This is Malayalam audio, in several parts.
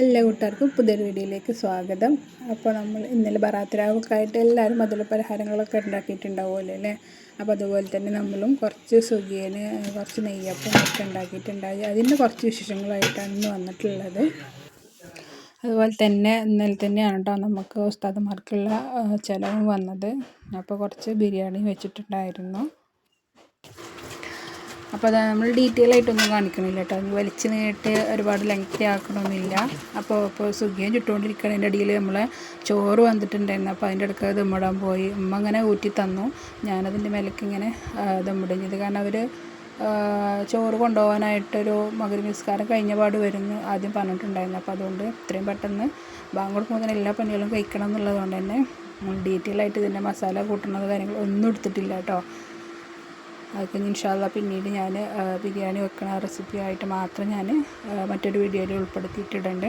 എല്ലാ കൂട്ടുകാർക്കും പുതിയൊരു വീഡിയോയിലേക്ക് സ്വാഗതം. അപ്പോൾ നമ്മൾ ഇന്നലെ ബറാത്തിരാവൊക്കെ എല്ലാവരും മധുര പലഹാരങ്ങളൊക്കെ ഉണ്ടാക്കിയിട്ടുണ്ടാവുമല്ലോ അല്ലേ? അപ്പോൾ അതുപോലെ തന്നെ നമ്മളും കുറച്ച് സുഖിയന് കുറച്ച് നെയ്യപ്പം ഒക്കെ ഉണ്ടാക്കിയിട്ടുണ്ടായി. അതിന്റെ കുറച്ച് വിശേഷങ്ങളായിട്ടാണ് ഇന്ന് വന്നിട്ടുള്ളത്. അതുപോലെ തന്നെ ഇന്നലെ തന്നെയാണ് കേട്ടോ നമുക്ക് ഉസ്താദന്മാർക്കുള്ള ചിലവും വന്നത്. അപ്പോൾ കുറച്ച് ബിരിയാണി വെച്ചിട്ടുണ്ടായിരുന്നു. അപ്പോൾ അത് നമ്മൾ ഡീറ്റെയിൽ ആയിട്ടൊന്നും കാണിക്കണില്ല കേട്ടോ വലിച്ച് നീട്ട് ഒരുപാട് ലെങ്ത്തി ആക്കണമെന്നില്ല അപ്പോൾ ഇപ്പോൾ സുഖിയും ചുട്ടുകൊണ്ടിരിക്കണതിന്റെ ഇടയിൽ നമ്മൾ ചോറ് വന്നിട്ടുണ്ടായിരുന്നു. അപ്പോൾ അതിന്റെ അടുക്ക ദമ്മിടാൻ പോയി. ഉമ്മ അങ്ങനെ ഊറ്റി തന്നു. ഞാനതിന്റെ മേലേക്ക് ഇങ്ങനെ ദമ്മിടും കാരണം അവർ ചോറ് കൊണ്ടുപോകാനായിട്ടൊരു മകര നിസ്കാരം കഴിഞ്ഞ പാട് വരുന്നു ആദ്യം പറഞ്ഞിട്ടുണ്ടായിരുന്നു. അപ്പോൾ അതുകൊണ്ട് ഇത്രയും പെട്ടെന്ന് ബാങ്കോട്ട് പോകുന്ന എല്ലാ പണികളും കഴിക്കണം എന്നുള്ളതുകൊണ്ട് തന്നെ ഡീറ്റെയിൽ ആയിട്ട് ഇതിന്റെ മസാല കൂട്ടണത് കാര്യങ്ങൾ ഒന്നും എടുത്തിട്ടില്ല കേട്ടോ അതൊക്കെ ഇൻഷാല്ല പിന്നീട് ഞാൻ ബിരിയാണി വെക്കുന്ന റെസിപ്പി ആയിട്ട് മാത്രം ഞാൻ മറ്റൊരു വീഡിയോയിൽ ഉൾപ്പെടുത്തിയിട്ടുണ്ട്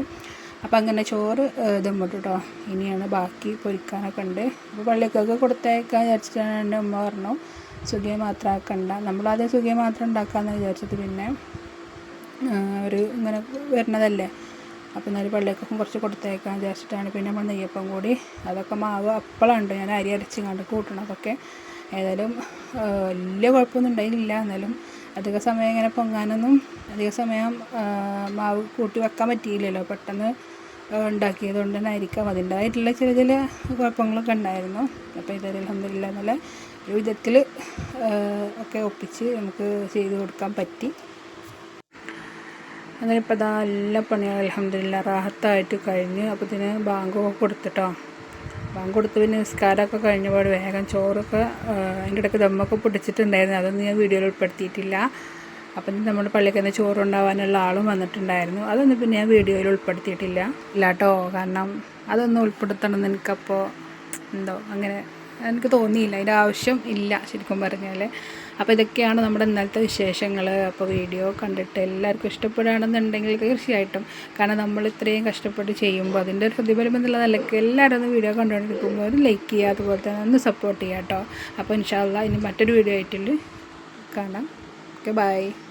അപ്പോൾ അങ്ങനെ ചോറ് ഇതുമ്പോട്ട് കേട്ടോ ഇനിയാണ് ബാക്കി പൊരിക്കാനൊക്കെ ഉണ്ട് അപ്പോൾ പള്ളിക്കൊക്കെ കൊടുത്തേക്കാൻ വിചാരിച്ചിട്ടാണ് എന്റെ ഉമ്മ പറഞ്ഞു സുഖിയെ മാത്രം ആക്കണ്ട. നമ്മളാദ്യം സുഖിയെ മാത്രം ഉണ്ടാക്കാമെന്ന് വിചാരിച്ചത് പിന്നെ ഒരു ഇങ്ങനെ വരുന്നതല്ലേ അപ്പോൾ എന്നാലും പള്ളിക്കൊക്കെ കുറച്ച് കൊടുത്തേക്കാൻ വിചാരിച്ചിട്ടാണ് പിന്നെ നമ്മൾ നെയ്യപ്പം കൂടി അതൊക്കെ മാവ് അപ്പോഴാണ് ഞാൻ അരി അരച്ച് കണ്ട് കൂട്ടണതൊക്കെ. ഏതായാലും വലിയ കുഴപ്പമൊന്നും ഉണ്ടായിരുന്നില്ല. എന്നാലും അധിക സമയം ഇങ്ങനെ പൊങ്ങാനൊന്നും അധിക സമയം മാവ് കൂട്ടി വെക്കാൻ പറ്റിയില്ലല്ലോ. പെട്ടെന്ന് ഉണ്ടാക്കിയത് കൊണ്ട് തന്നെ ആയിരിക്കാം. അതിന്റേതായിട്ടുള്ള ചെറിയ ചില കുഴപ്പങ്ങളൊക്കെ ഉണ്ടായിരുന്നു. അപ്പോൾ ഇതൊരു അലഹമില്ല നല്ല ഒരു വിധത്തിൽ ഒക്കെ ഒപ്പിച്ച് നമുക്ക് ചെയ്ത് കൊടുക്കാൻ പറ്റി. അങ്ങനെ ഇപ്പോൾ ഇതാ എല്ലാ പണികളും അലഹമില്ല റാഹത്തായിട്ട് കഴിഞ്ഞ് അപ്പോൾ ഇതിന് ബാങ്കൊക്കെ കൊടുത്തിട്ടോ. ബാങ്ക് കൊടുത്ത് പിന്നെ നിസ്കാരമൊക്കെ കഴിഞ്ഞപാട് വേഗം ചോറൊക്കെ അതിന്റെ ഇടയ്ക്ക് ദമ്മൊക്കെ പൊട്ടിച്ചിട്ടുണ്ടായിരുന്നു. അതൊന്നും ഞാൻ വീഡിയോയിൽ ഉൾപ്പെടുത്തിയിട്ടില്ല. അപ്പം നമ്മുടെ പള്ളിക്ക് തന്നെ ചോറുണ്ടാവാനുള്ള ആളും വന്നിട്ടുണ്ടായിരുന്നു. അതൊന്നും പിന്നെ ഞാൻ വീഡിയോയിൽ ഉൾപ്പെടുത്തിയിട്ടില്ല. ഇല്ലാട്ടോ കാരണം അതൊന്നും ഉൾപ്പെടുത്തണം എന്ന് എനിക്കപ്പോൾ എന്തോ അങ്ങനെ എനിക്ക് തോന്നിയില്ല. അതിന്റെ ആവശ്യം ഇല്ല ശരിക്കും പറഞ്ഞാൽ അപ്പോൾ ഇതൊക്കെയാണ് നമ്മുടെ ഇന്നലത്തെ വിശേഷങ്ങൾ അപ്പോൾ വീഡിയോ കണ്ടിട്ട് എല്ലാവർക്കും ഇഷ്ടപ്പെടുകയാണെന്നുണ്ടെങ്കിൽ തീർച്ചയായിട്ടും. കാരണം നമ്മൾ ഇത്രയും കഷ്ടപ്പെട്ട് ചെയ്യുമ്പോൾ അതിന്റെ ഒരു പ്രതിഫലം എന്നുള്ള നിലയ്ക്ക് എല്ലാവരും ഒന്ന് വീഡിയോ കണ്ടുകൊണ്ടിരിക്കുമ്പോൾ ഒരു ലൈക്ക് ചെയ്യുക അതുപോലെ തന്നെ ഒന്ന് സപ്പോർട്ട് ചെയ്യുക കേട്ടോ അപ്പോൾ ഇൻഷാല്ല ഇനി മറ്റൊരു വീഡിയോ ആയിട്ടുണ്ട് കാണാം. Okay bye